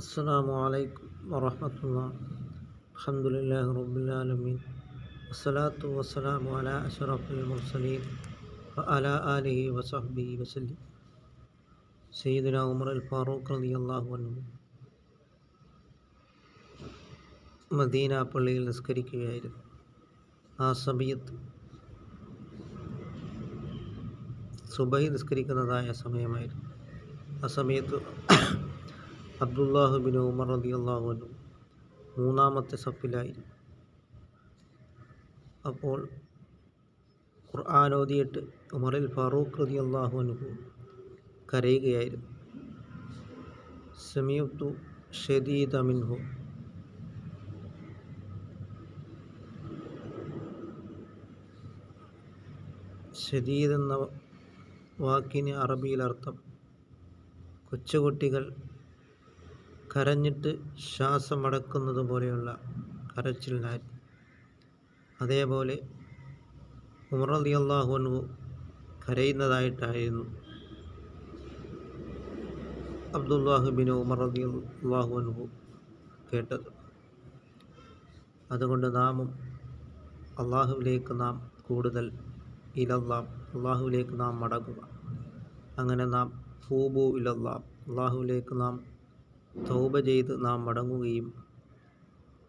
അസ്സാം വലൈക്കും വറഹമത്തുള്ള. അലഹമുല്ലാ റബുലാലമീൻ വസ്സലാത്തു വസ്സലാമു അല അഷറഫുൽ മുർസലീൻ അല അലിഹി വസഹബി വസല്ലി. സയ്യിദുന ഉമർ അൽ ഫാറൂഖ് റലി അള്ളാഹു അന്നു മദീന പള്ളിയിൽ നിസ്കരിക്കുകയായിരുന്നു. ആ സമയത്ത് സുബൈ നിസ്കരിക്കുന്നതായ സമയമായിരുന്നു. ആ സമയത്ത് അബ്ദുല്ലാഹു ബിൻ ഉമർ റതി അള്ളാഹുനും മൂന്നാമത്തെ സഫിലായിരുന്നു. അപ്പോൾ ഖുർആാനോദിയിട്ട് ഉമറിൽ ഫാറൂഖ് റതി അള്ളാഹുനു കരയുകയായിരുന്നു. സമീത്തു ഷദീദ മിൻഹു ഷദീദ് എന്ന വാക്കിന് അറബിയിൽ അർത്ഥം കൊച്ചുകുട്ടികൾ കരഞ്ഞിട്ട് ശ്വാസമടക്കുന്നത് പോലെയുള്ള കരച്ചിലിനായി അതേപോലെ ഉമർ അലി അള്ളാഹുനു കരയുന്നതായിട്ടായിരുന്നു അബ്ദുല്ലാഹുബിന് ഉമർ അലി അള്ളാഹുനു കേട്ടത്. അതുകൊണ്ട് നാമും അള്ളാഹുവിലേക്ക് നാം കൂടുതൽ ഇലല്ലാം അള്ളാഹുവിലേക്ക് നാം മടങ്ങുക. അങ്ങനെ നാം ഫൂബു ഇലല്ലാം അള്ളാഹുവിലേക്ക് നാം തൗബ ചെയ്ത് നാം മടങ്ങുകയും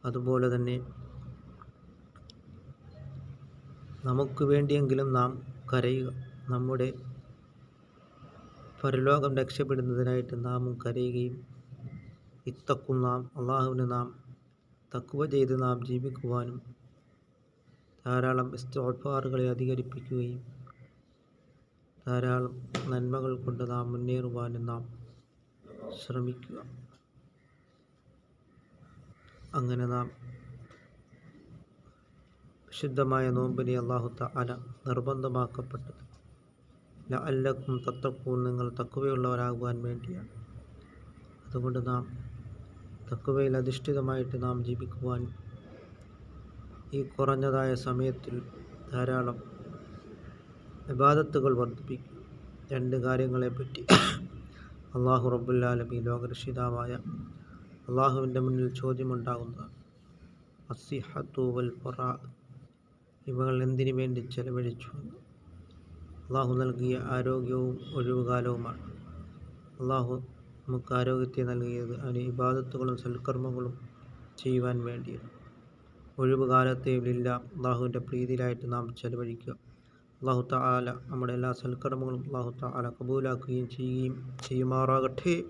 അതുപോലെ തന്നെ നമുക്ക് വേണ്ടിയെങ്കിലും നാം കരയുക. നമ്മുടെ പരലോകം രക്ഷപ്പെടുന്നതിനായിട്ട് നാം കരയുകയും ഇത്തക്കും നാം അള്ളാഹുവിന് നാം തക്കുവ ചെയ്ത് നാം ജീവിക്കുവാനും ധാരാളം ഇസ്തോഫാറുകളെ അധികരിപ്പിക്കുകയും ധാരാളം നന്മകൾ കൊണ്ട് നാം മുന്നേറുവാനും നാം ശ്രമിക്കുക. അങ്ങനെ നാം ശുദ്ധമായ നോമ്പിനെ അള്ളാഹു തല നിർബന്ധമാക്കപ്പെട്ടത്. അല്ലക്കും തത്തക്കും നിങ്ങൾ തക്കുവയുള്ളവരാകുവാൻ വേണ്ടിയാണ്. അതുകൊണ്ട് നാം തക്കുവയിൽ അധിഷ്ഠിതമായിട്ട് നാം ജീവിക്കുവാൻ ഈ കുറഞ്ഞതായ സമയത്തിൽ ധാരാളം വിവാദത്തുകൾ വർദ്ധിപ്പിക്കും. രണ്ട് കാര്യങ്ങളെപ്പറ്റി അള്ളാഹു ഈ ലോകരക്ഷിതാവായ അള്ളാഹുവിന്റെ മുന്നിൽ ചോദ്യമുണ്ടാകുന്നതാണ്. വൽ ഇവകൾ എന്തിനു വേണ്ടി ചെലവഴിച്ചു അള്ളാഹു നൽകിയ ആരോഗ്യവും ഒഴിവുകാലവുമാണ്. അള്ളാഹു നമുക്ക് ആരോഗ്യത്തെ നൽകിയത് അതിന് ഇബാദത്തുകളും സൽക്കർമ്മങ്ങളും ചെയ്യുവാൻ വേണ്ടിയാണ്. ഒഴിവുകാലത്തെയില്ല അള്ളാഹുവിന്റെ പ്രീതിയിലായിട്ട് നാം ചെലവഴിക്കുക. അള്ളാഹു താല നമ്മുടെ എല്ലാ സൽക്കർമ്മങ്ങളും അള്ളാഹു താല കബൂലാക്കുകയും ചെയ്യുകയും ചെയ്യുമാറാകട്ടെ.